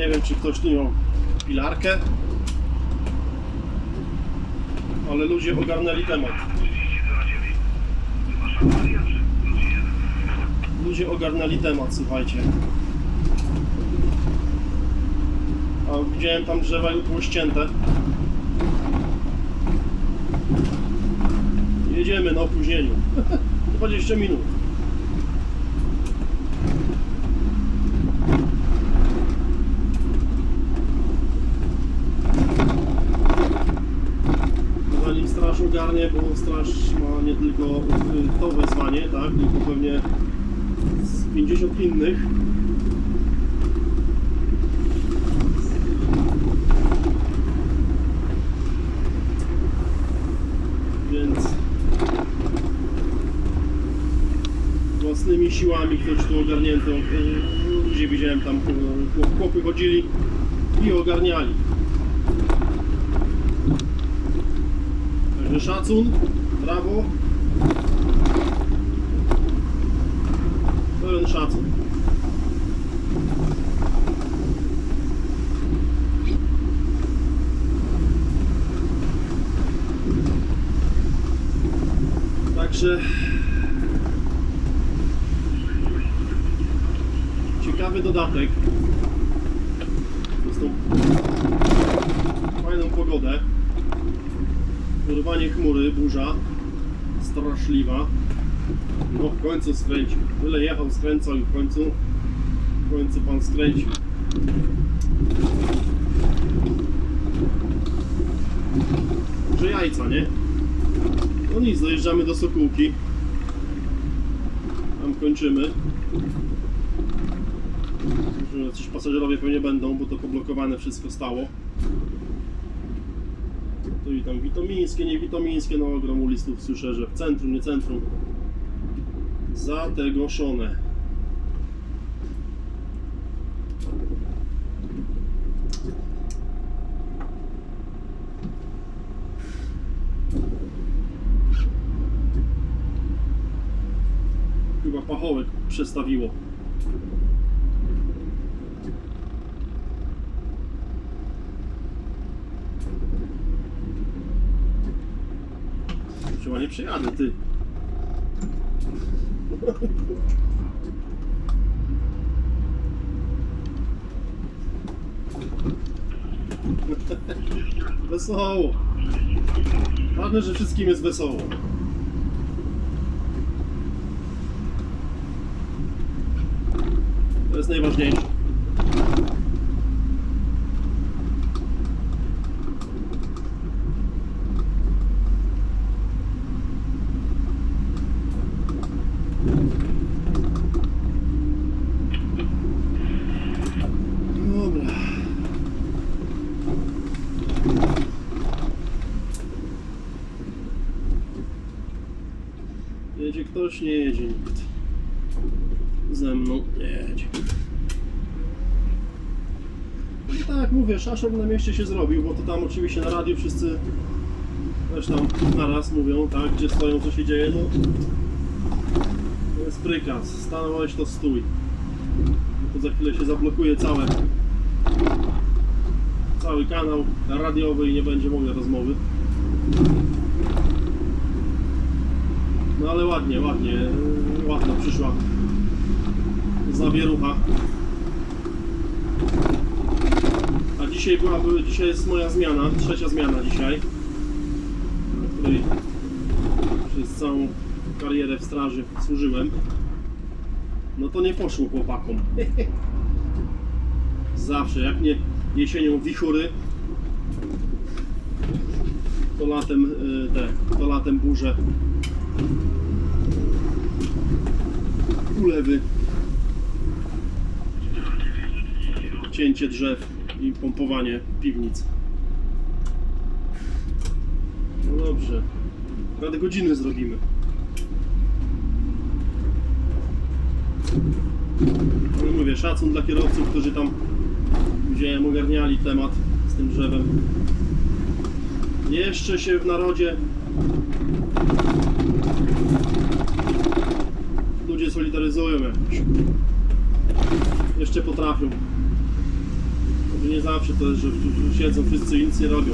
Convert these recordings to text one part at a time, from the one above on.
Nie wiem, czy ktoś tu miał pilarkę, ale ludzie ogarnęli temat. Ludzie ogarnęli temat, słuchajcie. A widziałem tam drzewa było ścięte. Jedziemy na opóźnieniu. 20 minut. Zanim straż ogarnie, bo straż ma nie tylko y, to wezwanie, tak, tylko pewnie z 50 innych. Więc własnymi siłami ktoś tu ogarnięto. y, Ludzie widziałem tam, y, chłopy chodzili i ogarniali. Szacun, brawo. Pełen szacun. Także ciekawy dodatek. Jest tą fajną pogodę. Urwanie chmury, burza straszliwa. No w końcu skręcił. Tyle jechał, skręcał i w końcu w końcu pan skręcił. Że jajca, nie? No nic, dojeżdżamy do Sokółki. Tam kończymy. Jacyś pasażerowie pewnie będą, bo to poblokowane wszystko stało. Tu i tam witomińskie, nie witomińskie, no ogromu listów słyszę, że w centrum, nie centrum. Zategoszone. Chyba pachołek przestawiło. Chyba nie przejadę, ty. Wesoło. Ważne, że wszystkim jest wesoło. To jest najważniejsze. Dobra. Nie jedzie nikt. Ze mną jedzie. I tak mówię, szaszor na mieście się zrobił, bo to tam oczywiście na radiu wszyscy też tam naraz mówią, tak, gdzie stoją, co się dzieje, no to jest prykaz, stanąłeś to stój. To za chwilę się zablokuje całe cały kanał radiowy i nie będzie mogła rozmowy. No ale ładnie, ładnie, ładna przyszła zawierucha. A dzisiaj była, dzisiaj jest moja zmiana, trzecia zmiana dzisiaj, na której przez całą karierę w straży służyłem. No to nie poszło chłopakom. Zawsze, jak nie jesienią wichury, to latem y, te, to latem burze. Ulewy. Cięcie drzew i pompowanie piwnic. No dobrze. Rady godziny zrobimy. No mówię, szacun dla kierowców, którzy tam widziałem ogarniali temat z tym drzewem. Jeszcze się w narodzie ludzie solidaryzują jakoś. Jeszcze potrafią. nie zawsze to jest, że siedzą wszyscy i nic nie robią.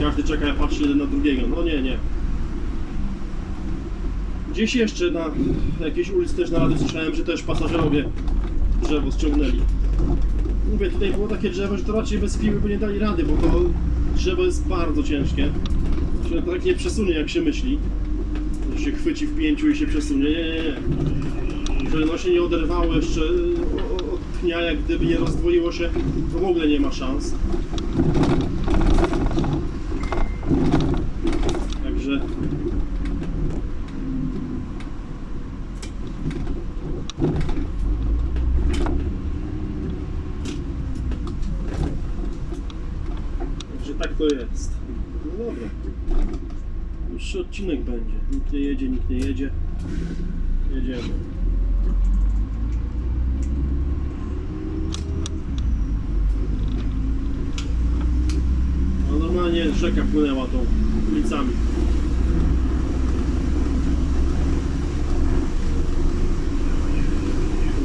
Każdy czeka, patrzy jeden na drugiego. No nie, nie. Gdzieś jeszcze na jakiejś ulicy też na rady słyszałem, że też pasażerowie drzewo ściągnęli. Mówię, tutaj było takie drzewo, że to raczej bez piły by nie dali rady, bo to drzewo jest bardzo ciężkie. Się tak nie przesunie jak się myśli. Się chwyci w pięciu i się przesunie. Nie, nie, nie. Że no się nie oderwało jeszcze o- od pnia, jak gdyby nie rozdwoiło się, to w ogóle nie ma szans. Także Także tak to jest. No dobra. Dłuższy odcinek będzie. Nikt nie jedzie, nikt nie jedzie. Jedziemy. Normalnie rzeka płynęła tą ulicami.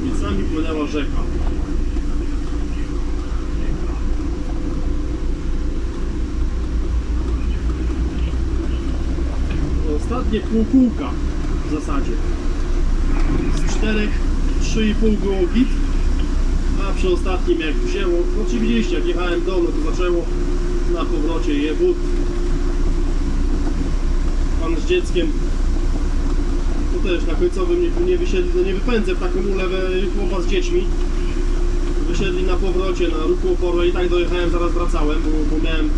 Ulicami płynęła rzeka. Ostatnie pół kółka w zasadzie. Z czterech 3,5 było git, a przy ostatnim jak wzięło, no oczywiście jak jechałem do, no to zaczęło na powrocie jebut. Pan z dzieckiem to też na końcowym nie, nie wysiedli, no nie wypędzę w taką ulewę chłopa z dziećmi. Wysiedli na powrocie na ruchu oporu i tak dojechałem, zaraz wracałem, bo, bo miałem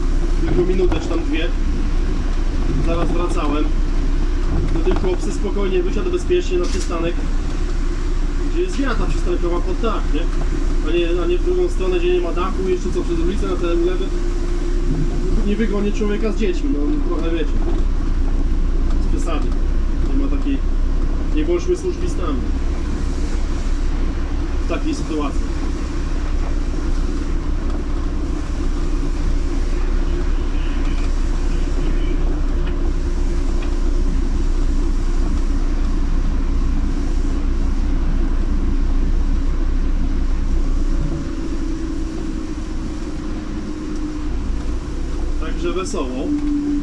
tylko minutę czy tam dwie. Zaraz wracałem. No ten chłopcy spokojnie wysiadł bezpiecznie na przystanek, gdzie jest wiata przystankowa pod dach, nie? A nie, a nie w drugą stronę, gdzie nie ma dachu, jeszcze co przez ulicę na teren lewy. Nie wygonię człowieka z dziećmi, no trochę wiecie. Z przesady. Nie ma takiej... Nie bądźmy służbistami. W takiej sytuacji. Także wesoło.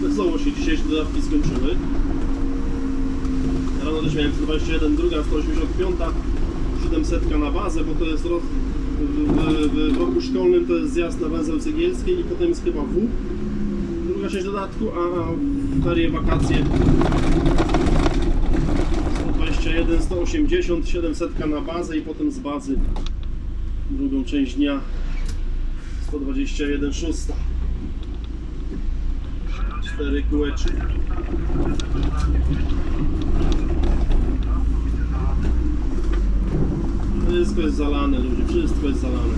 Wesoło się dzisiejsze dodatki skończyły. Rano też miałem 121, druga 185, 700 na bazę, bo to jest rok, w, w, w roku szkolnym to jest zjazd na węzeł cegielskiej i potem jest chyba W. Druga część dodatku, a w ferie, wakacje 121, 180, 700 na bazę i potem z bazy drugą część dnia 121, 600 cztery kółeczki. Wszystko jest zalane ludzie, wszystko jest zalane.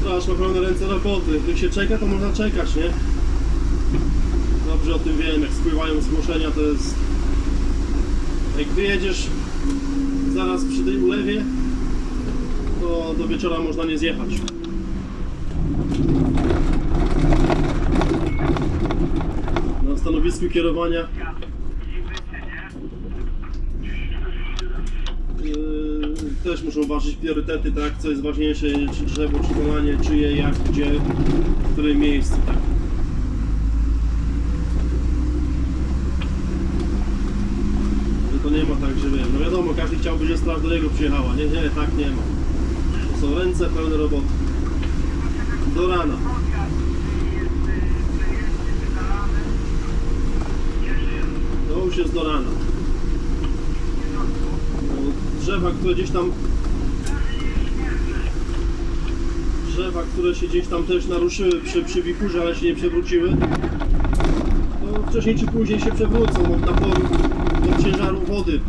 Straż ma pełne ręce roboty. Jak się czeka, to można czekać, nie? Dobrze o tym wiem, jak spływają zgłoszenia, to jest... Jak wyjedziesz zaraz przy tej ulewie, to do wieczora można nie zjechać. Na stanowisku kierowania yy, też muszą ważyć priorytety, tak, co jest ważniejsze, czy drzewo, czy kolanie, czyje, jak, gdzie, w którym miejscu, tak. To nie ma tak, że wiem, no wiadomo, każdy chciałby, że straż do niego przyjechała, nie, nie, tak nie ma. To są ręce pełne roboty. Do rana. To już jest do rana. No, drzewa, które gdzieś tam drzewa, które się gdzieś tam też naruszyły przy, przy wichurze, ale się nie przewróciły to wcześniej czy później się przewrócą od naporu, od ciężaru wody.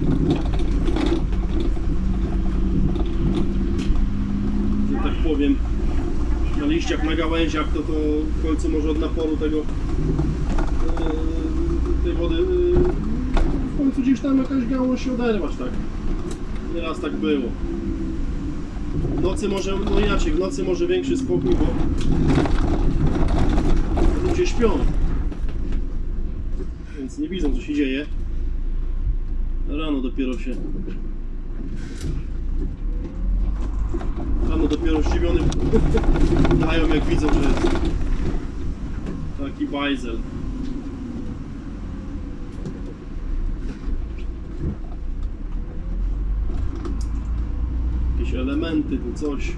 Że tak powiem na liściach, na gałęziach, to to w końcu może od naporu tego Yy, tej wody w końcu gdzieś tam jakaś gałąź się oderwać, tak? Nieraz tak było. W nocy może, no inaczej, w nocy może większy spokój, bo ludzie śpią. Więc nie widzą co się dzieje. Rano dopiero się Rano dopiero zdziwiony dają jak widzą, że jest taki bajzel. Elementy, tu coś.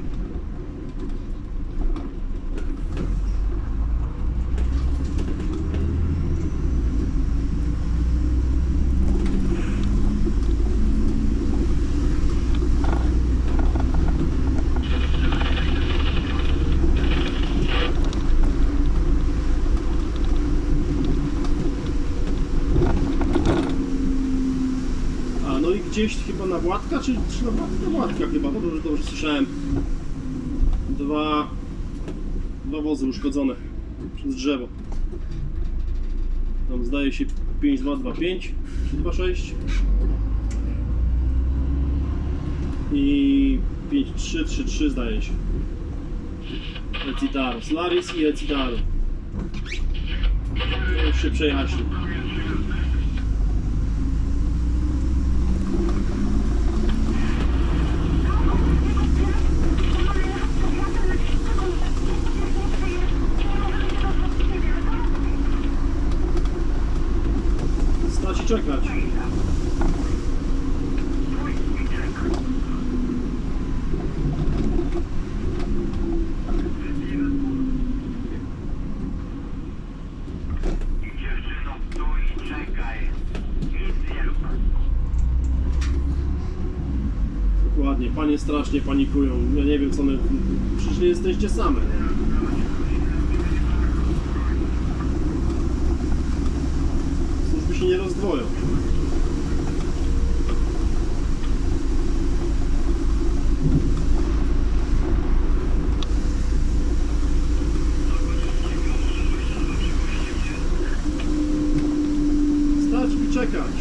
A no i gdzieś chyba na Władka, czy, czy na Władka? Władka chyba, to dobrze, dobrze słyszałem. Dwa, dwa wozy uszkodzone przez drzewo. Tam zdaje się 5225 czy 26 i 5333 zdaje się. Ecitaru, Solaris i Ecitaru. Już się przejaśni. I czekać. Dziewczyno, stój i czekaj. Nic nie rób. Dokładnie, panie strasznie panikują. Ja nie wiem co my. Przecież nie jesteście same. Służby się nie rozdwoją. Stać i czekać.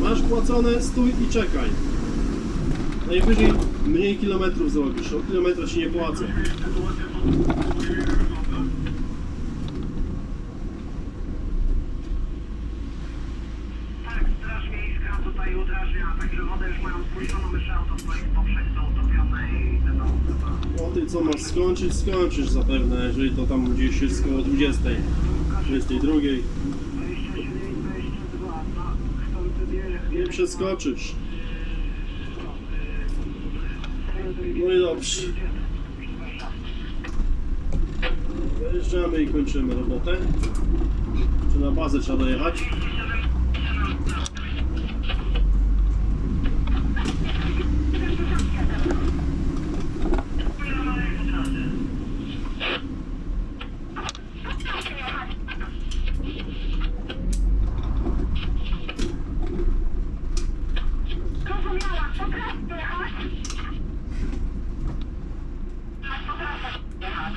Masz płacone, stój i czekaj. Najwyżej mniej kilometrów zrobisz, o kilometra ci nie płacę. Tak. O ty co masz skończyć, skończysz zapewne, jeżeli to tam gdzieś jest koło 20, 22. 29, 22, tak, chcący bierze Nie przeskoczysz. No i dobrze. Dojeżdżamy i kończymy robotę. Czy na bazę trzeba dojechać? Zrozumiała, po trasę jechać? Po trasę jechać.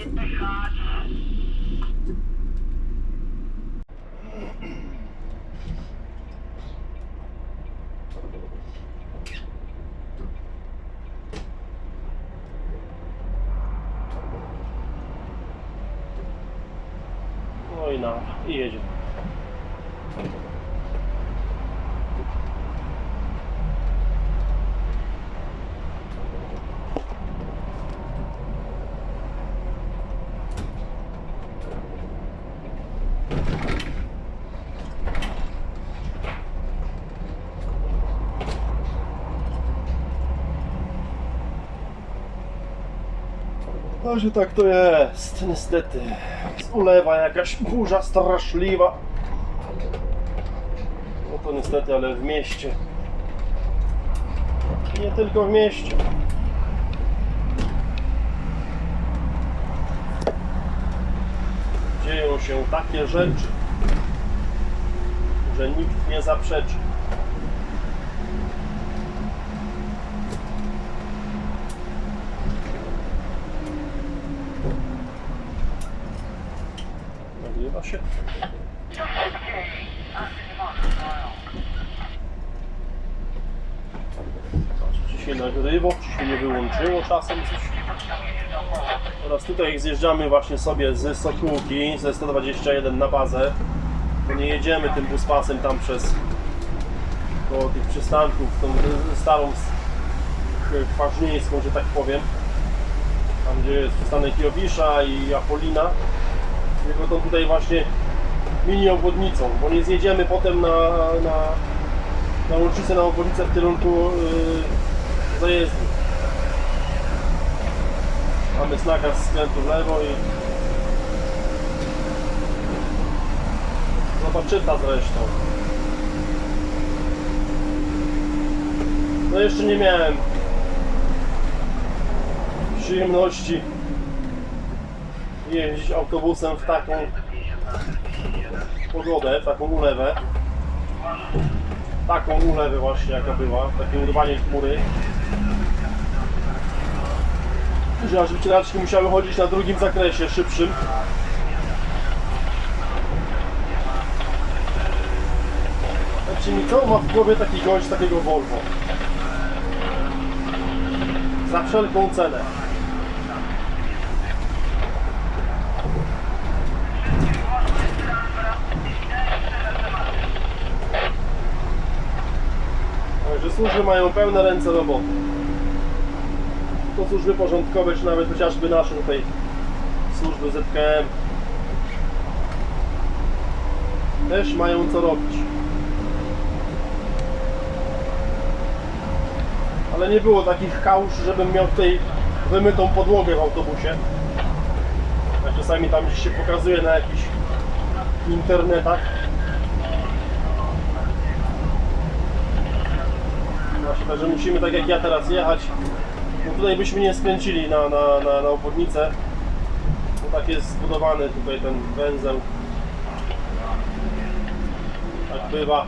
Jechać. No i na, i jedziemy. No, że tak to jest, niestety. Ulewa jakaś burza straszliwa. No to niestety, ale w mieście. Nie tylko w mieście. Dzieją się takie rzeczy, że nikt nie zaprzeczy. Nagrywa się. Czy się nagrywa, czy się nie wyłączyło czasem coś. Teraz tutaj zjeżdżamy właśnie sobie z Sokółki, ze 121 na bazę. To nie jedziemy tym buspasem tam przez koło tych przystanków, tą starą Kważnieńską, że tak powiem. Tam gdzie jest przystanek Jowisza i Apolina. Tylko tą tutaj właśnie mini obwodnicą, bo nie zjedziemy potem na, na, na łącznicę na obwodnicę w kierunku yy, zajezdni. Mamy znaka z skrętu w lewo i zobaczyta zresztą. No jeszcze nie miałem przyjemności jeździć autobusem w taką pogodę, taką ulewę. Taką ulewę właśnie jaka była, takie urwanie chmury. Że aż wycieraczki musiały chodzić na drugim zakresie, szybszym. Znaczy mi co ma w głowie taki gość takiego Volvo? Za wszelką cenę. Także służby mają pełne ręce roboty. Służby porządkowe, czy nawet chociażby nasze tutaj służby ZKM też mają co robić. Ale nie było takich kałuż, żebym miał tutaj wymytą podłogę w autobusie. Ja czasami tam gdzieś się pokazuje na jakichś internetach. Właśnie, także musimy tak jak ja teraz jechać. Tutaj byśmy nie skręcili na, na, na, na obwodnicę. Tak jest zbudowany tutaj ten węzeł. Tak bywa.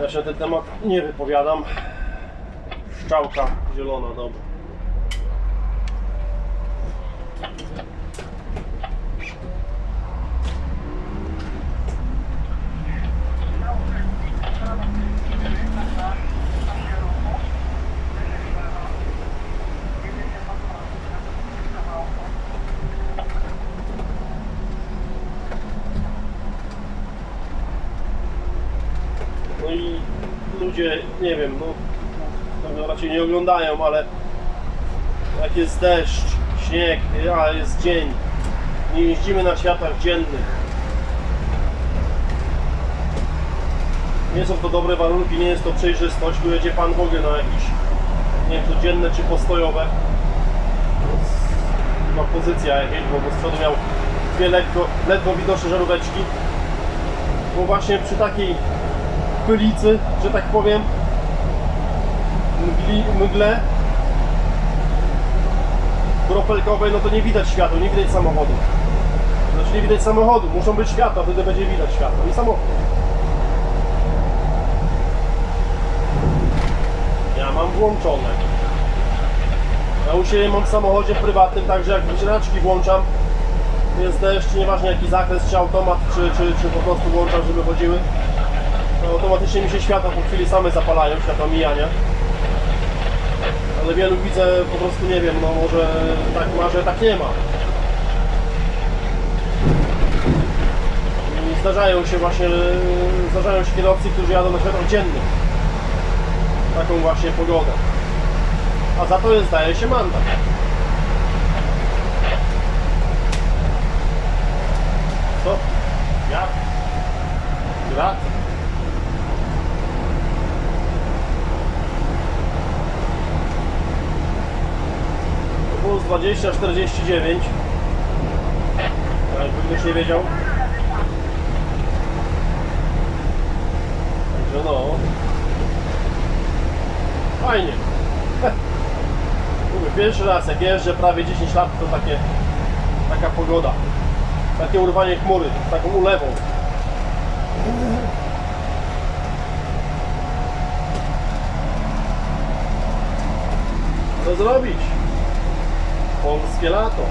Ja się na ten temat nie wypowiadam. Szczałka zielona, dobra. No i ludzie, nie wiem, no tego raczej nie oglądają, ale jak jest deszcz, śnieg, a jest dzień, nie jeździmy na światach dziennych. Nie są to dobre warunki, nie jest to przejrzystość, tu jedzie Pan w ogóle na jakieś, nie wiem, czy postojowe. Chyba pozycja bo z przodu miał dwie lekko, ledwo widoczne żaróweczki. Bo właśnie przy takiej pylicy, że tak powiem, mgli, mgle kropelkowej, no to nie widać światła, nie widać samochodu. Znaczy nie widać samochodu, muszą być światła, wtedy będzie widać światło i samochód. Ja mam włączone. Ja u siebie mam w samochodzie prywatnym, także jak wycieraczki włączam, jest deszcz, nieważne jaki zakres, czy automat, czy, czy, czy po prostu włączam, żeby chodziły, no, automatycznie mi się światła po chwili same zapalają, światła mijania. Ale wielu widzę, po prostu nie wiem, no może tak ma, że tak nie ma. I zdarzają się właśnie, zdarzają się kierowcy, którzy jadą na światłach dziennych. Taką właśnie pogodę. A za to jest, zdaje się, mandat. Co? Jak? Gra? 2049 Jakby ktoś nie wiedział. Także no. Fajnie. Mówię, pierwszy raz jak jeżdżę prawie 10 lat to takie taka pogoda. Takie urwanie chmury, taką ulewą. Co zrobić? Polskie lato.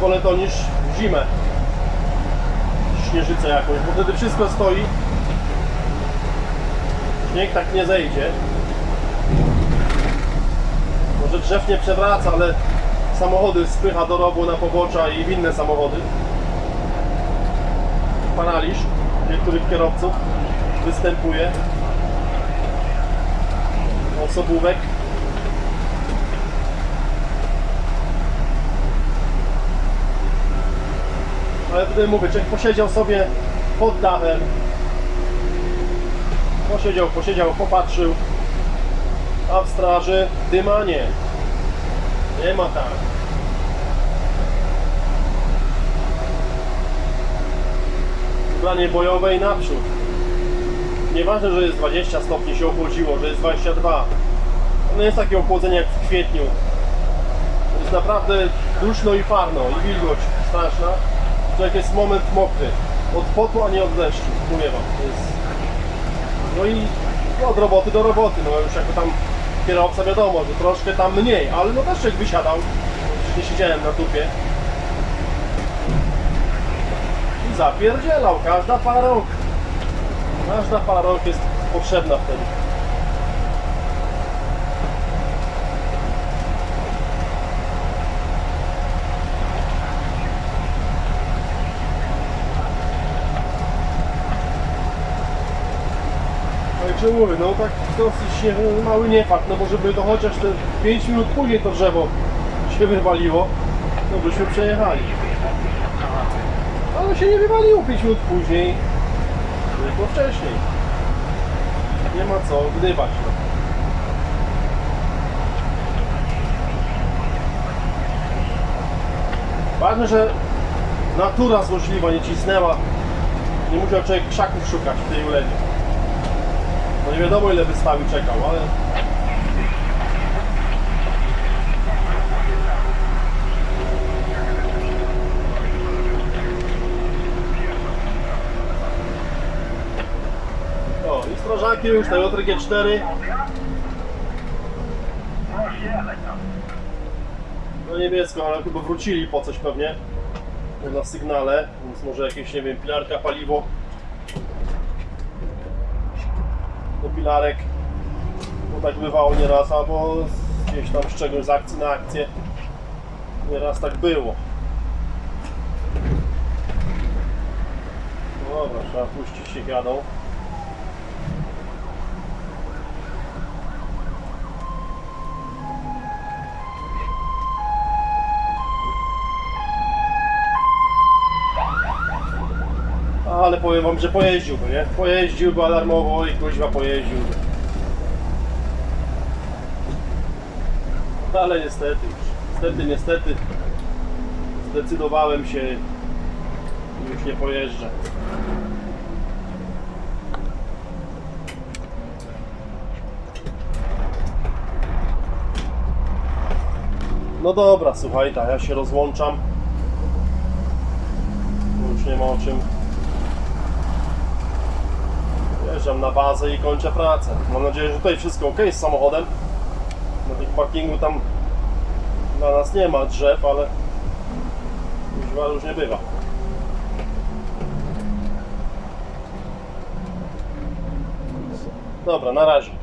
Wolę to niż w zimę. Śnieżycę jakąś, bo wtedy wszystko stoi. Śnieg tak nie zejdzie. Może drzew nie przewraca, ale samochody spycha do rowu na pobocza i w inne samochody. Paraliż niektórych kierowców występuje. Osobówek. Ale tutaj mówię, człowiek posiedział sobie pod dachem. Posiedział, posiedział, popatrzył. A w straży dymanie. Nie ma tak. Planie bojowe i naprzód. Nieważne, że jest 20 stopni się ochłodziło, że jest 22. To nie jest takie ochłodzenie jak w kwietniu. To jest naprawdę duszno i parno i wilgoć straszna. Człowiek jest moment mokry. Od potu, a nie od deszczu. Mówię wam. To jest... No i no, od roboty do roboty. No już jako tam kierowca wiadomo, że troszkę tam mniej, ale no też człowiek wysiadał. Przecież nie siedziałem na tupie. Zapierdzielał. Każda para rąk. Każda para rąk jest potrzebna wtedy. Także mówię, no tak dosyć mały niefakt, no bo żeby to chociaż te 5 minut później to drzewo się wywaliło, no byśmy przejechali. Ale się nie wywaliło 5 minut później, tylko wcześniej. Nie ma co gdybać. No. Ważne, że natura złośliwa nie cisnęła. Nie musiał człowiek krzaków szukać w tej ulewie. No nie wiadomo ile wystawi czekał, ale... O, i strażaki już, Toyota G4. No niebiesko, ale chyba wrócili po coś pewnie. Na sygnale, więc może jakieś, nie wiem, pilarka, paliwo. do pilarek, bo tak bywało nieraz, albo gdzieś tam z czegoś z akcji na akcję. Nieraz tak było. Dobra, trzeba puścić się jadą. Powiem wam, że pojeździłby, nie? Pojeździłby alarmowo i kuźwa pojeździłby. Ale niestety niestety, niestety zdecydowałem się i już nie pojeżdżę. No dobra, słuchaj, tak, ja się rozłączam. Już nie ma o czym Wjeżdżam na bazę i kończę pracę. Mam nadzieję, że tutaj wszystko ok z samochodem. Na tym parkingu tam dla nas nie ma drzew, ale już różnie bywa. Dobra, na razie.